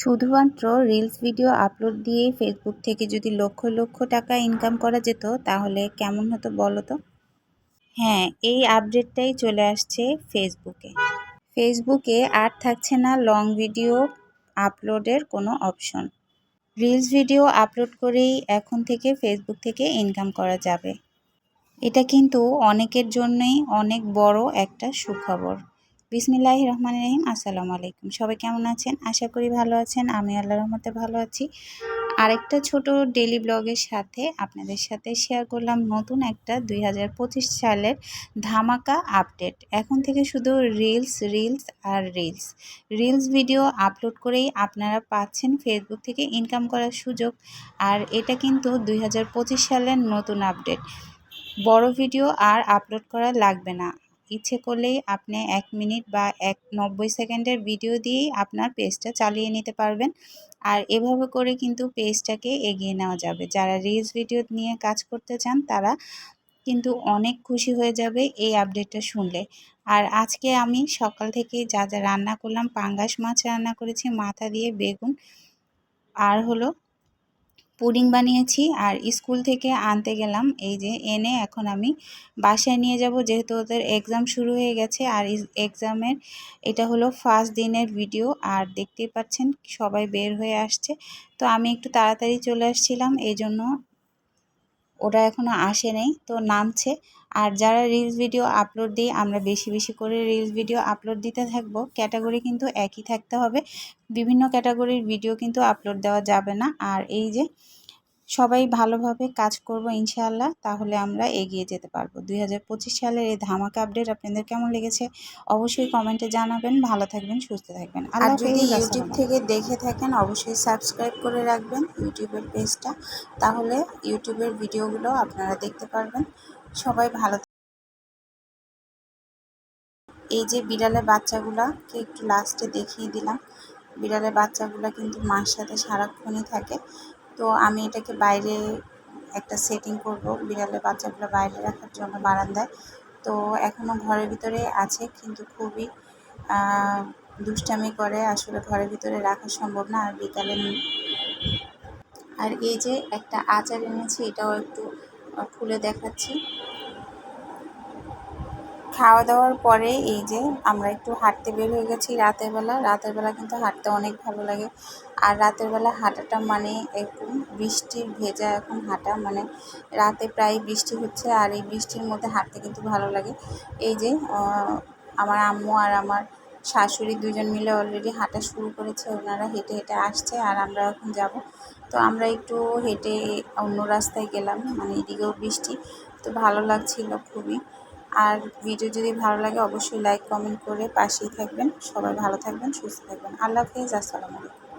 শুধুমাত্র reels video upload দিয়ে Facebook থেকে যদি লক্ষ লক্ষ টাকা ইনকাম করা যেত, তাহলে কেমন হতো বলো তো? হ্যাঁ এই আপডেটটাই চলে আসছে ফেসবুকে ফেসবুকে আর থাকছে না লং ভিডিও আপলোডের কোনো অপশন রিলস ভিডিও আপলোড করেই এখন থেকে ফেসবুক থেকে ইনকাম করা যাবে। এটা কিন্তু অনেকের জন্যই অনেক বড় একটা সুখবর। বিসমিল্লাহ রহমান রহিম, আসসালামু আলাইকুম। সবাই কেমন আছেন? আশা করি ভালো আছেন। আমি আল্লাহ রহমতে ভালো আছি। আরেকটা ছোট ডেলি ব্লগের সাথে আপনাদের সাথে শেয়ার করলাম নতুন একটা দুই হাজার পঁচিশ সালের ধামাকা আপডেট এখন থেকে শুধু রিলস রিলস আর রিলস রিলস ভিডিও আপলোড করেই আপনারা পাচ্ছেন ফেসবুক থেকে ইনকাম করার সুযোগ। আর এটা কিন্তু দুই হাজার পঁচিশ সালের নতুন আপডেট বড় ভিডিও আর আপলোড করা লাগবে না। ইচ্ছে করলেই আপনি এক মিনিট বা এক নব্বই সেকেন্ডের ভিডিও দিয়েই আপনার পেজটা চালিয়ে নিতে পারবেন। আর এভাবে করে কিন্তু পেজটাকে এগিয়ে নেওয়া যাবে। যারা রিলস ভিডিও নিয়ে কাজ করতে চান, তারা কিন্তু অনেক খুশি হয়ে যাবে এই আপডেটটা শুনলে। আর আজকে আমি সকাল থেকে যা যা রান্না করলাম, পাঙ্গাস মাছ রান্না করেছি, মাথা দিয়ে বেগুন, আর হলো পুডিং বানিয়েছি আর স্কুল থেকে আনতে গেলাম। এই যে এনে এখন আমি বাসায় নিয়ে যাব। যেহেতু ওদের এক্সাম শুরু হয়ে গেছে আর এক্সামের এটা হলো ফার্স্ট দিনের ভিডিও আর দেখতেই পাচ্ছেন সবাই বের হয়ে আসছে। তো আমি একটু তাড়াতাড়ি চলে আসছিলাম। এই জন্য ওরা এখনও আসে নেই, তো নামছে। আর যারা রিলস ভিডিও আপলোড দিই, আমরা বেশি বেশি করে রিলস ভিডিও আপলোড দিতে থাকব। ক্যাটাগরি কিন্তু একই থাকতে হবে। বিভিন্ন ক্যাটাগরির ভিডিও কিন্তু আপলোড দেওয়া যাবে না। আর এই যে সবাই ভালোভাবে কাজ করব ইনশাআল্লাহ তাহলে আমরা এগিয়ে যেতে পারব। দুই হাজার পঁচিশ সালের এই ধামাকা আপডেট আপনাদের কেমন লেগেছে অবশ্যই কমেন্টে জানাবেন। ভালো থাকবেন সুস্থ থাকবেন। আর যদি ইউটিউব থেকে দেখে থাকেন অবশ্যই সাবস্ক্রাইব করে রাখবেন ইউটিউবের পেজটা। তাহলে ইউটিউবের ভিডিওগুলো আপনারা দেখতে পারবেন। সবাই ভালো এই যে বিড়ালের বাচ্চাগুলাকে একটু লাস্টে দেখিয়ে দিলাম। বিড়ালের বাচ্চাগুলো কিন্তু মার সাথে সারাক্ষণই থাকে। তো আমি এটাকে বাইরে একটা সেটিং করব বিড়ালের বাচ্চাগুলো বাইরে রাখার জন্য বারান্দায়। তো এখনও ঘরের ভিতরে আছে, কিন্তু খুবই দুষ্টামি করে। আসলে ঘরের ভিতরে রাখা সম্ভব না, আর বিকালে আর এই যে একটা আচার এনেছি, এটাও একটু খুলে দেখাচ্ছি। খাওয়া দাওয়ার পরে এই যে আমরা একটু হাঁটতে বের হয়ে গেছি রাতের বেলা। রাতের বেলা কিন্তু হাঁটতে অনেক ভালো লাগে। আর রাতের বেলা হাঁটাটা মানে একটু বৃষ্টির ভেজা এখন হাঁটা মানে রাতে প্রায় বৃষ্টি হচ্ছে আর এই বৃষ্টির মধ্যে হাঁটতে কিন্তু ভালো লাগে। এই যে আমার আম্মু আর আমার শাশুড়ি দুজন মিলে অলরেডি হাঁটা শুরু করেছে। ওনারা হেঁটে হেঁটে আসছে আর আমরা এখন যাব। তো আমরা একটু হেঁটে অন্য রাস্তায় গেলাম মানে এদিকেও বৃষ্টি। তো ভালো লাগছিল খুবই। আর ভিডিও যদি ভালো লাগে, অবশ্যই লাইক কমেন্ট করে পাশেই থাকবেন। সবাই ভালো থাকবেন, সুস্থ থাকবেন। আল্লাহ হাফিজ, আসসালামু আলাইকুম।